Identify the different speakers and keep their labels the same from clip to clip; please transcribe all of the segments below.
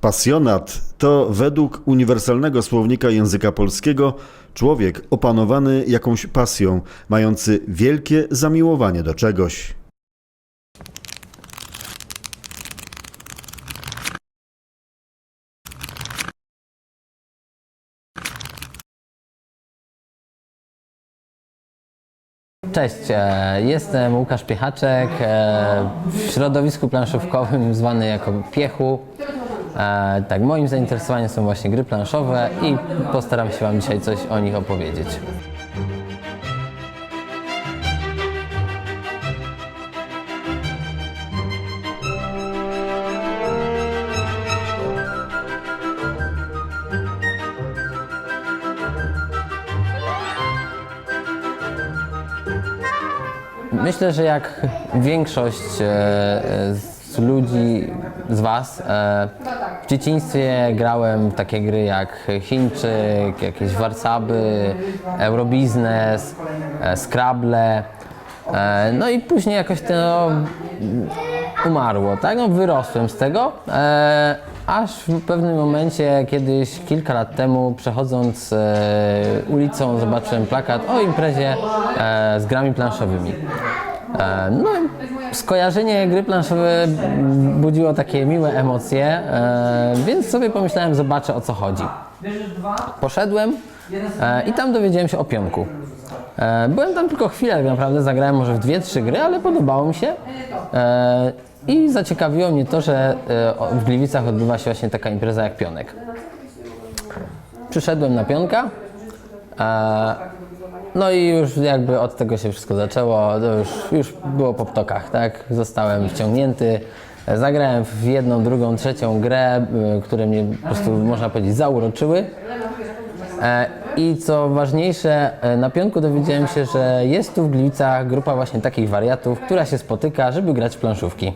Speaker 1: Pasjonat to według uniwersalnego słownika języka polskiego człowiek opanowany jakąś pasją, mający wielkie zamiłowanie do czegoś.
Speaker 2: Cześć, e, jestem Łukasz Piechaczek, e, w środowisku planszówkowym zwany jako Piechu. E, Tak, moim zainteresowaniem są właśnie gry planszowe i postaram się Wam dzisiaj coś o nich opowiedzieć. Myślę, że jak większość e, e, z ludzi, z Was, e, w dzieciństwie grałem takie gry jak Chińczyk, jakieś Warcaby, Eurobiznes, e, Scrabble. E, no i później jakoś to umarło, tak? No wyrosłem z tego, e, aż w pewnym momencie, kiedyś, kilka lat temu, przechodząc ulicą, zobaczyłem plakat o imprezie z grami planszowymi. No, skojarzenie gry planszowe budziło takie miłe emocje, e, więc sobie pomyślałem, zobaczę o co chodzi. Poszedłem e, i tam dowiedziałem się o pionku. E, byłem tam tylko chwilę, tak naprawdę zagrałem może w dwie, trzy gry, ale podobało mi się. I zaciekawiło mnie to, że w Gliwicach odbywa się właśnie taka impreza jak pionek. Przyszedłem na pionka. No i już jakby od tego się wszystko zaczęło, już, już było po ptokach, tak? Zostałem wciągnięty, zagrałem w jedną, drugą, trzecią grę, e, które mnie po prostu, można powiedzieć, zauroczyły. E, I co ważniejsze, e, na pionku dowiedziałem się, że jest tu w Gliwicach grupa właśnie takich wariatów, która się spotyka, żeby grać w planszówki.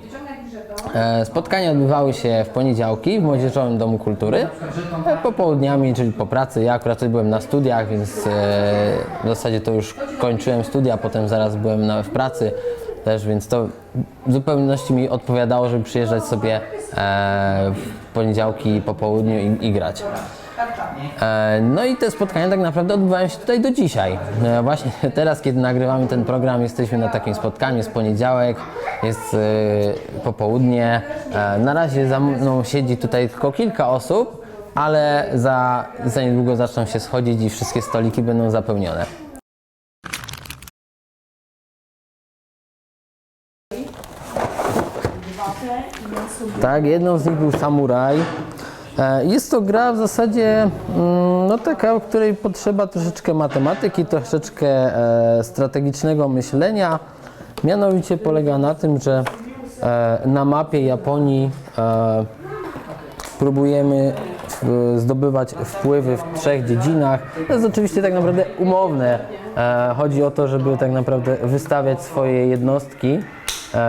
Speaker 2: E, Spotkania odbywały się w poniedziałki w Młodzieżowym Domu Kultury, e, popołudniami, czyli po pracy. Ja akurat byłem na studiach, więc e, w zasadzie to już kończyłem studia, potem zaraz byłem w pracy też, więc to w zupełności mi odpowiadało, żeby przyjeżdżać sobie w poniedziałki po południu i, i grać. E, No i te spotkania tak naprawdę odbywają się tutaj do dzisiaj. E, Właśnie teraz, kiedy nagrywamy ten program, jesteśmy na takim spotkaniu, jest poniedziałek, jest e, popołudnie. Na razie za mną siedzi tutaj tylko kilka osób, ale za, za niedługo zaczną się schodzić i wszystkie stoliki będą zapełnione. Tak, jedną z nich był Samuraj. E, Jest to gra w zasadzie mm, no taka, w której potrzeba troszeczkę matematyki, troszeczkę e, strategicznego myślenia. Mianowicie polega na tym, że e, na mapie Japonii próbujemy zdobywać wpływy w trzech dziedzinach. To jest oczywiście tak naprawdę umowne. Chodzi o to, żeby tak naprawdę wystawiać swoje jednostki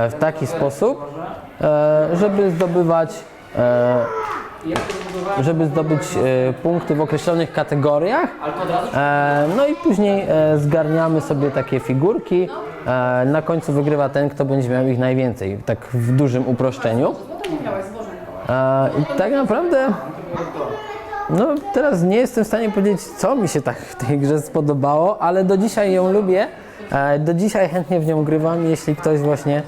Speaker 2: w taki sposób, żeby zdobywać żeby zdobyć e, punkty w określonych kategoriach. E, no i później e, zgarniamy sobie takie figurki. Na końcu wygrywa ten, kto będzie miał ich najwięcej, tak w dużym uproszczeniu. I tak naprawdę no teraz nie jestem w stanie powiedzieć, co mi się tak w tej grze spodobało, ale do dzisiaj ją lubię. Do dzisiaj chętnie w nią grywam, jeśli ktoś właśnie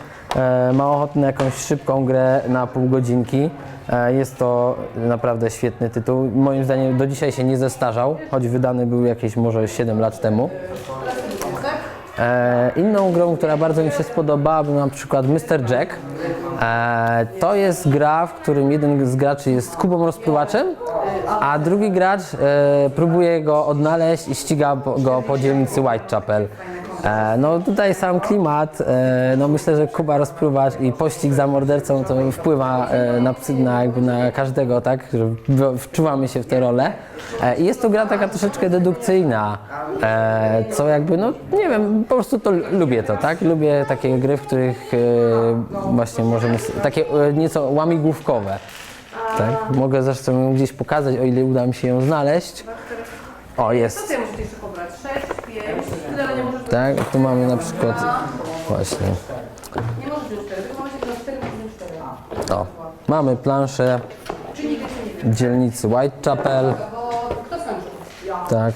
Speaker 2: ma ochotę na jakąś szybką grę na pół godzinki. E, Jest to naprawdę świetny tytuł. Moim zdaniem do dzisiaj się nie zestarzał, choć wydany był jakieś może 7 lat temu. E, inną grą, która bardzo mi się spodobała, był na przykład Mr. Jack. E, to jest gra, w którym jeden z graczy jest kubą rozpływaczem, a drugi gracz próbuje go odnaleźć i ściga go po dzielnicy Whitechapel. E, no tutaj sam klimat, e, no myślę, że Kuba rozpływacz i pościg za mordercą to wpływa e, na, na, jakby na każdego, tak, że wczuwamy się w tę rolę. I jest to gra taka troszeczkę dedukcyjna, co jakby, no nie wiem, po prostu to lubię to, tak, lubię takie gry, w których właśnie możemy, takie nieco łamigłówkowe. Tak, mogę zresztą ją gdzieś pokazać, o ile uda mi się ją znaleźć. O, jest.
Speaker 3: Ty musisz jeszcze pobrać 6, 5, tyle ale nie możesz,
Speaker 2: Tak, tu mamy na przykład właśnie.
Speaker 3: nie możesz już 4, tylko macie tylko 4, 4.
Speaker 2: O, mamy planszę dzielnicy Whitechapel. Tak.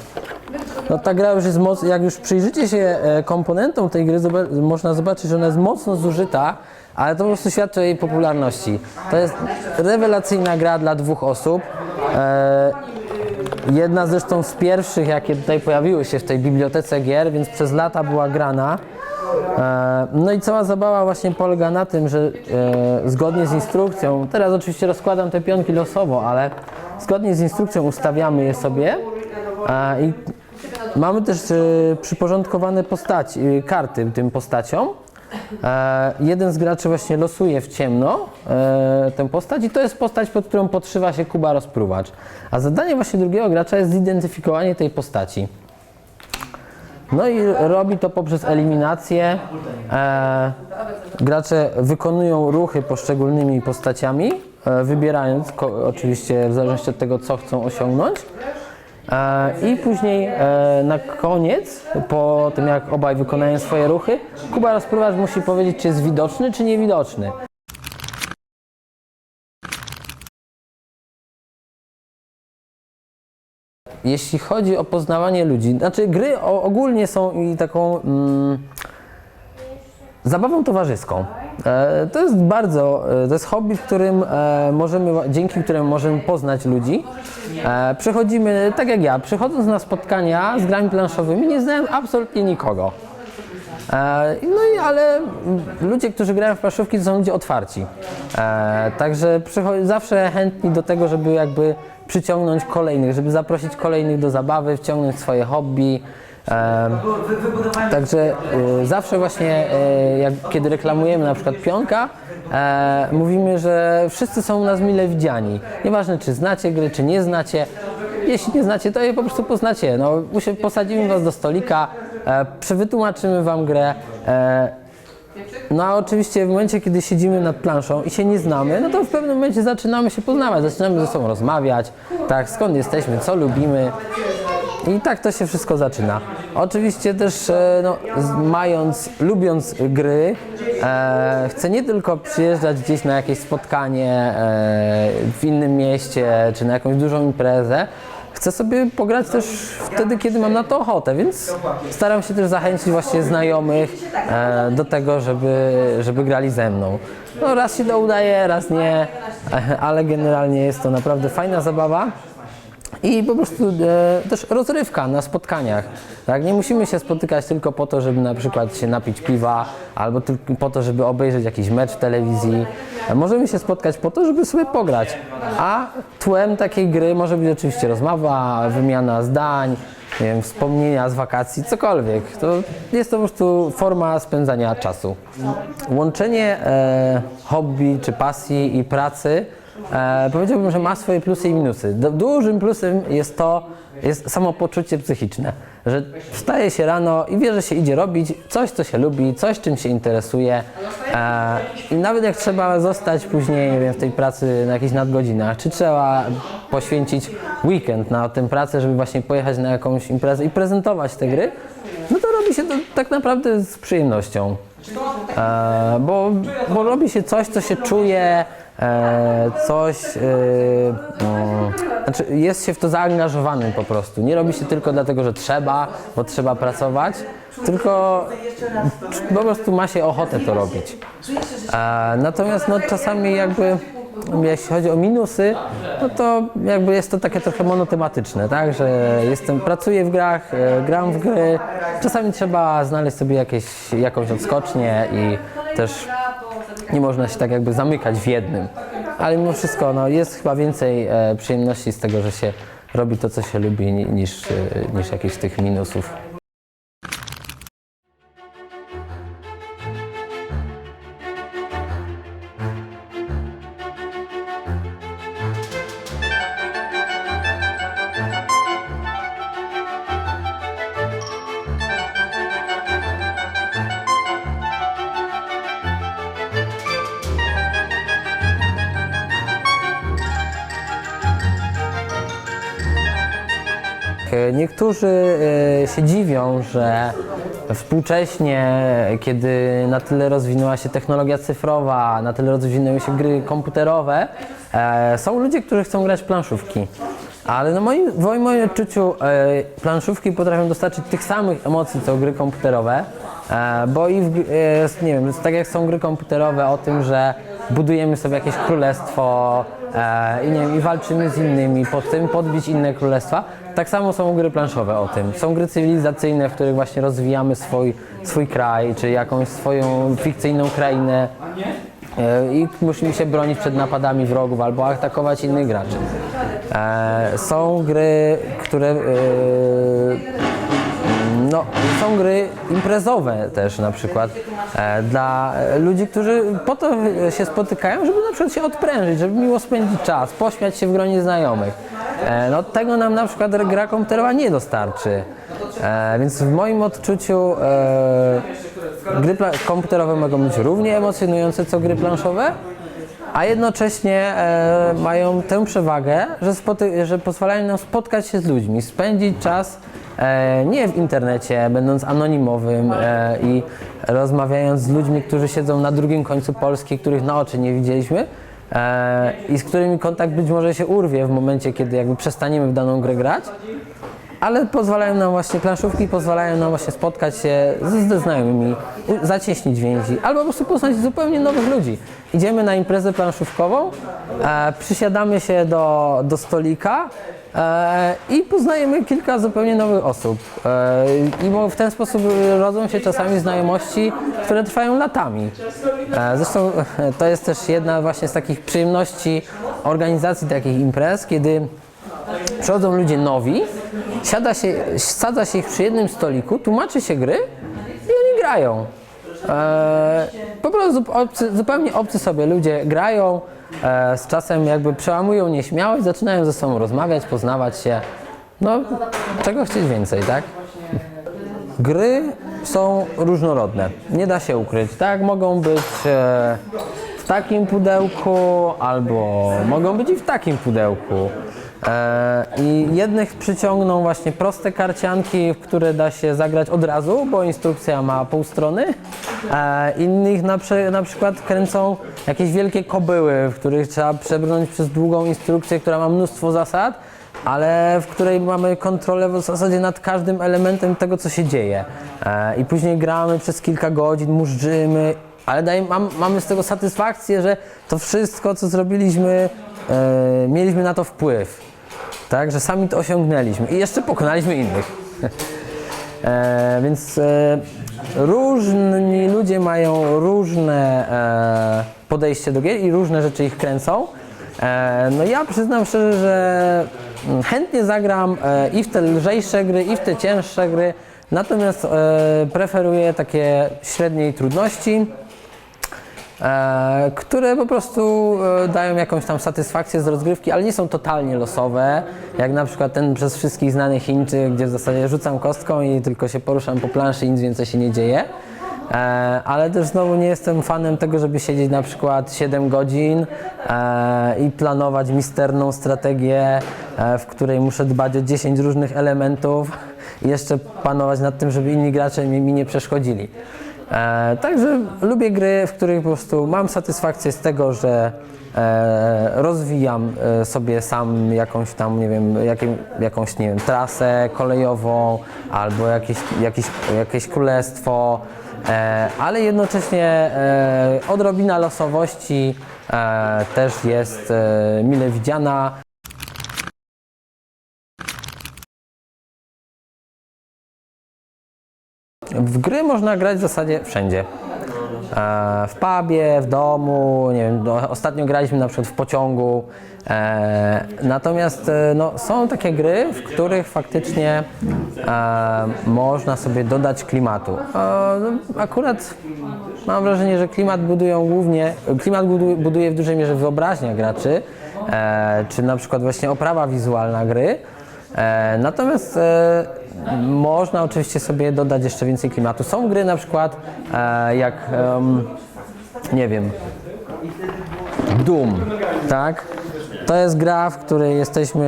Speaker 2: No ta gra już jest mocno, jak już przyjrzycie się e, komponentom tej gry, można zobaczyć, że ona jest mocno zużyta, ale to po prostu świadczy o jej popularności. To jest rewelacyjna gra dla dwóch osób. E, Jedna zresztą z pierwszych, jakie tutaj pojawiły się w tej bibliotece gier, więc przez lata była grana. E, No i cała zabawa właśnie polega na tym, że e, zgodnie z instrukcją, teraz oczywiście rozkładam te pionki losowo, ale zgodnie z instrukcją ustawiamy je sobie e, i mamy też przyporządkowane postaci, karty tym postaciom. E, jeden z graczy właśnie losuje w ciemno e, tę postać i to jest postać, pod którą podszywa się Kuba Rozpruwacz. A zadanie właśnie drugiego gracza jest zidentyfikowanie tej postaci. No i robi to poprzez eliminację. E, gracze wykonują ruchy poszczególnymi postaciami, e, wybierając ko- oczywiście w zależności od tego, co chcą osiągnąć. E, I później e, na koniec, po tym jak obaj wykonają swoje ruchy, Kuba rozprowadzz musi powiedzieć, czy jest widoczny, czy niewidoczny. Jeśli chodzi o poznawanie ludzi, znaczy gry ogólnie są i taką mm, zabawą towarzyską. E, to jest bardzo, e, to jest hobby, w którym e, możemy, dzięki któremu możemy poznać ludzi. Przychodzimy, tak jak ja, przychodząc na spotkania z grami planszowymi, nie znałem absolutnie nikogo. No i ale ludzie, którzy grają w planszówki, to są ludzie otwarci. Także zawsze chętni do tego, żeby jakby przyciągnąć kolejnych, żeby zaprosić kolejnych do zabawy, wciągnąć swoje hobby. E, Także y, zawsze właśnie, y, jak, kiedy reklamujemy na przykład pionka, e, mówimy, że wszyscy są u nas mile widziani. Nieważne, czy znacie gry, czy nie znacie. Jeśli nie znacie, to je po prostu poznacie. No, posadzimy was do stolika, e, przewytłumaczymy wam grę. E, no a oczywiście w momencie, kiedy siedzimy nad planszą i się nie znamy, no to w pewnym momencie zaczynamy się poznawać, zaczynamy ze sobą rozmawiać, tak, skąd jesteśmy, co lubimy. I tak to się wszystko zaczyna. Oczywiście też e, no, mając, lubiąc gry, e, chcę nie tylko przyjeżdżać gdzieś na jakieś spotkanie e, w innym mieście, czy na jakąś dużą imprezę, Chcę sobie pograć też wtedy, kiedy mam na to ochotę, więc staram się też zachęcić właśnie znajomych e, do tego, żeby, żeby grali ze mną. No raz się to udaje, raz nie, e, ale generalnie jest to naprawdę fajna zabawa. I po prostu e, też rozrywka na spotkaniach. Tak? Nie musimy się spotykać tylko po to, żeby na przykład się napić piwa, albo tylko po to, żeby obejrzeć jakiś mecz w telewizji. E, Możemy się spotkać po to, żeby sobie pograć. A tłem takiej gry może być oczywiście rozmowa, wymiana zdań, nie wiem, wspomnienia z wakacji, cokolwiek. To jest to po prostu forma spędzania czasu. Łączenie e, hobby czy pasji i pracy E, powiedziałbym, że ma swoje plusy i minusy. Du- Dużym plusem jest to, jest samopoczucie psychiczne, że wstaje się rano i wie, że się idzie robić coś, co się lubi, coś, czym się interesuje e, i nawet jak trzeba zostać później, nie wiem, w tej pracy na jakichś nadgodzinach, czy trzeba poświęcić weekend na tę pracę, żeby właśnie pojechać na jakąś imprezę i prezentować te gry, no to robi się to tak naprawdę z przyjemnością. E, bo, bo robi się coś, co się czuje, e, coś, e, mm, znaczy jest się w to zaangażowanym po prostu. Nie robi się tylko dlatego, że trzeba, bo trzeba pracować, tylko po prostu ma się ochotę to robić. E, natomiast no, czasami jakby jeśli chodzi o minusy, no to jakby jest to takie trochę monotematyczne, tak, że jestem, pracuję w grach, e, gram w gry, czasami trzeba znaleźć sobie jakieś, jakąś odskocznię i też nie można się tak jakby zamykać w jednym. Ale mimo wszystko no, jest chyba więcej e, przyjemności z tego, że się robi to, co się lubi, ni- niż, e, niż jakichś tych minusów. Niektórzy e, się dziwią, że współcześnie, kiedy na tyle rozwinęła się technologia cyfrowa, na tyle rozwinęły się gry komputerowe, e, są ludzie, którzy chcą grać planszówki. Ale na moim, w moim odczuciu e, planszówki potrafią dostarczyć tych samych emocji co gry komputerowe, e, bo i w, e, nie wiem, tak jak są gry komputerowe o tym, że budujemy sobie jakieś królestwo e, i, nie wiem, i walczymy z innymi, po tym podbić inne królestwa, tak samo są gry planszowe o tym. Są gry cywilizacyjne, w których właśnie rozwijamy swój, swój kraj, czy jakąś swoją fikcyjną krainę e, i musimy się bronić przed napadami wrogów albo atakować innych graczy. E, są gry, które e, no, są gry imprezowe też na przykład e, dla e, ludzi, którzy po to się spotykają, żeby na przykład się odprężyć, żeby miło spędzić czas, pośmiać się w gronie znajomych. E, no, tego nam na przykład gra komputerowa nie dostarczy. E, więc w moim odczuciu e, gry komputerowe mogą być równie emocjonujące co gry planszowe, a jednocześnie e, mają tę przewagę, że, że pozwalają nam spotkać się z ludźmi, spędzić czas nie w internecie, będąc anonimowym e, i rozmawiając z ludźmi, którzy siedzą na drugim końcu Polski, których na oczy nie widzieliśmy e, i z którymi kontakt być może się urwie w momencie, kiedy jakby przestaniemy w daną grę grać. Ale pozwalają nam właśnie, planszówki pozwalają nam właśnie spotkać się ze, znajomymi, zacieśnić więzi, albo po prostu poznać zupełnie nowych ludzi. Idziemy na imprezę planszówkową, e, przysiadamy się do, do stolika e, i poznajemy kilka zupełnie nowych osób. E, I w ten sposób rodzą się czasami znajomości, które trwają latami. E, zresztą to jest też jedna właśnie z takich przyjemności organizacji takich imprez, kiedy przychodzą ludzie nowi, siada się, sadza się ich przy jednym stoliku, tłumaczy się gry i oni grają. Eee, po prostu obcy, zupełnie obcy sobie ludzie grają, e, z czasem jakby przełamują nieśmiałość, zaczynają ze sobą rozmawiać, poznawać się. No, czego chcieć więcej, tak? Gry są różnorodne, nie da się ukryć, tak? Mogą być e, w takim pudełku, albo mogą być i w takim pudełku. E, I jednych przyciągną właśnie proste karcianki, w które da się zagrać od razu, bo instrukcja ma pół strony. E, innych na, na przykład kręcą jakieś wielkie kobyły, w których trzeba przebrnąć przez długą instrukcję, która ma mnóstwo zasad ale w której mamy kontrolę w zasadzie nad każdym elementem tego, co się dzieje. E, I później gramy przez kilka godzin, murzymy, ale daj, mam, mamy z tego satysfakcję, że to wszystko, co zrobiliśmy, e, mieliśmy na to wpływ. Tak, że sami to osiągnęliśmy i jeszcze pokonaliśmy innych. E, więc e, różni ludzie mają różne e, podejście do gier i różne rzeczy ich kręcą. E, no ja przyznam szczerze, że mm, chętnie zagram e, i w te lżejsze gry, i w te cięższe gry, natomiast e, preferuję takie średniej trudności które po prostu e, dają jakąś tam satysfakcję z rozgrywki, ale nie są totalnie losowe, jak na przykład ten przez wszystkich znany Chińczyk, gdzie w zasadzie rzucam kostką i tylko się poruszam po planszy i nic więcej się nie dzieje. E, ale też znowu nie jestem fanem tego, żeby siedzieć na przykład 7 godzin e, i planować misterną strategię, e, w której muszę dbać o 10 różnych elementów i jeszcze panować nad tym, żeby inni gracze mi nie przeszkodzili. E, także lubię gry, w których po prostu mam satysfakcję z tego, że e, rozwijam e, sobie sam jakąś tam, nie wiem, jakim, jakąś, nie wiem, trasę kolejową albo jakieś, jakieś, jakieś królestwo, e, ale jednocześnie e, odrobina losowości e, też jest e, mile widziana. W gry można grać w zasadzie wszędzie. E, w pubie, w domu, nie wiem, ostatnio graliśmy na przykład w pociągu. E, natomiast e, no, są takie gry, w których faktycznie można sobie dodać klimatu. No, akurat mam wrażenie, że klimat budują głównie, klimat budu- buduje w dużej mierze wyobraźnia graczy, czy na przykład właśnie oprawa wizualna gry. Natomiast można oczywiście sobie dodać jeszcze więcej klimatu. Są gry na przykład e, jak, nie wiem, Doom, tak? To To jest gra, w której jesteśmy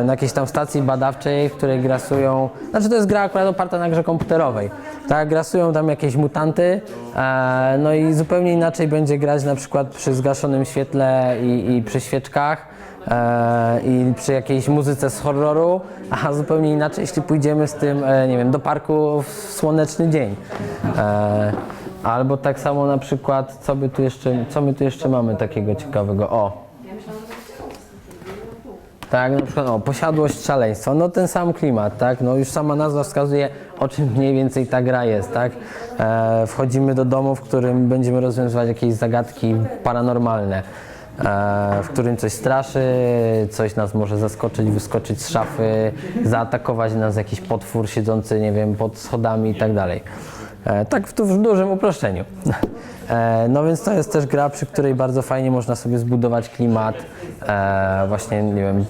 Speaker 2: e, na jakiejś tam stacji badawczej, w której grasują. Znaczy, to jest gra akurat oparta na grze komputerowej. Tak, grasują tam jakieś mutanty, e, no i zupełnie inaczej będzie grać na przykład przy zgaszonym świetle i, i przy świeczkach. E, I przy jakiejś muzyce z horroru, a zupełnie inaczej, jeśli pójdziemy z tym, e, nie wiem, do parku w słoneczny dzień. E, albo tak samo na przykład, co by tu jeszcze, co my tu jeszcze mamy takiego ciekawego? O, tak, na przykład o, posiadłość szaleństwa, no ten sam klimat, tak, no już sama nazwa wskazuje o czym mniej więcej ta gra jest, tak. E, wchodzimy do domu, w którym będziemy rozwiązywać jakieś zagadki paranormalne, w którym coś straszy, coś nas może zaskoczyć, wyskoczyć z szafy, zaatakować nas jakiś potwór siedzący, nie wiem, pod schodami i tak dalej. E, tak w, w dużym uproszczeniu. E, no więc to jest też gra, przy której bardzo fajnie można sobie zbudować klimat, e, właśnie, nie wiem,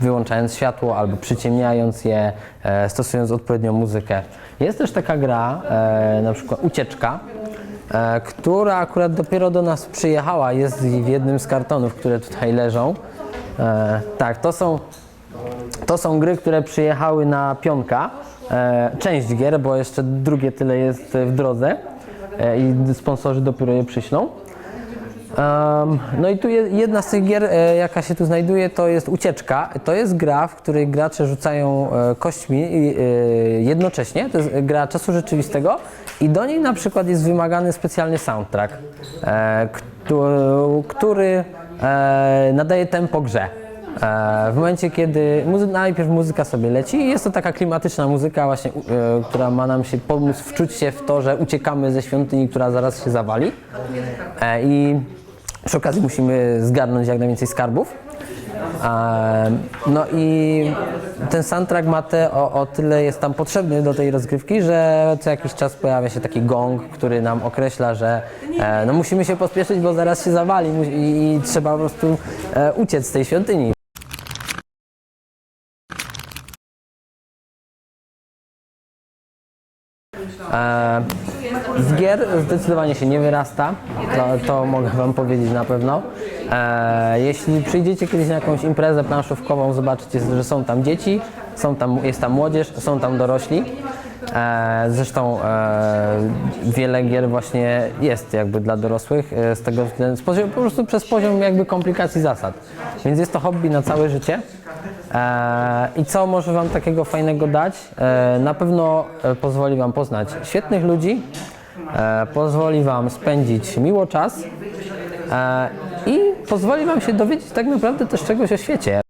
Speaker 2: wyłączając światło albo przyciemniając je, e, stosując odpowiednią muzykę. Jest też taka gra, e, na przykład Ucieczka, e, która akurat dopiero do nas przyjechała, jest w jednym z kartonów, które tutaj leżą. E, tak, to są to są gry, które przyjechały na pionka. E, część gier, bo jeszcze drugie tyle jest w drodze e, i sponsorzy dopiero je przyślą. Em, no i tu je, jedna z tych gier, e, jaka się tu znajduje, to jest Ucieczka. To jest gra, w której gracze rzucają e, kośćmi e, jednocześnie. To jest gra czasu rzeczywistego i do niej na przykład jest wymagany specjalny soundtrack, e, któ- który e, nadaje tempo grze. E, W momencie, kiedy muzy- najpierw muzyka sobie leci, jest to taka klimatyczna muzyka właśnie, która ma nam się pomóc wczuć się w to, że uciekamy ze świątyni, która zaraz się zawali. I przy okazji musimy zgarnąć jak najwięcej skarbów. No i ten soundtrack ma te, o, o tyle jest tam potrzebny do tej rozgrywki, że co jakiś czas pojawia się taki gong, który nam określa, że e, no musimy się pospieszyć, bo zaraz się zawali i, i trzeba po prostu e, uciec z tej świątyni. E, z gier zdecydowanie się nie wyrasta, to, to mogę Wam powiedzieć na pewno. E, jeśli przyjdziecie kiedyś na jakąś imprezę planszówkową, zobaczycie, że są tam dzieci, są tam, jest tam młodzież, są tam dorośli. E, zresztą e, wiele gier właśnie jest jakby dla dorosłych e, z tego względu, z poziom, po prostu przez poziom jakby komplikacji zasad. Więc jest to hobby na całe życie. E, I co może Wam takiego fajnego dać? E, na pewno e, pozwoli Wam poznać świetnych ludzi, e, pozwoli Wam spędzić miło czas e, i pozwoli Wam się dowiedzieć tak naprawdę też czegoś o świecie.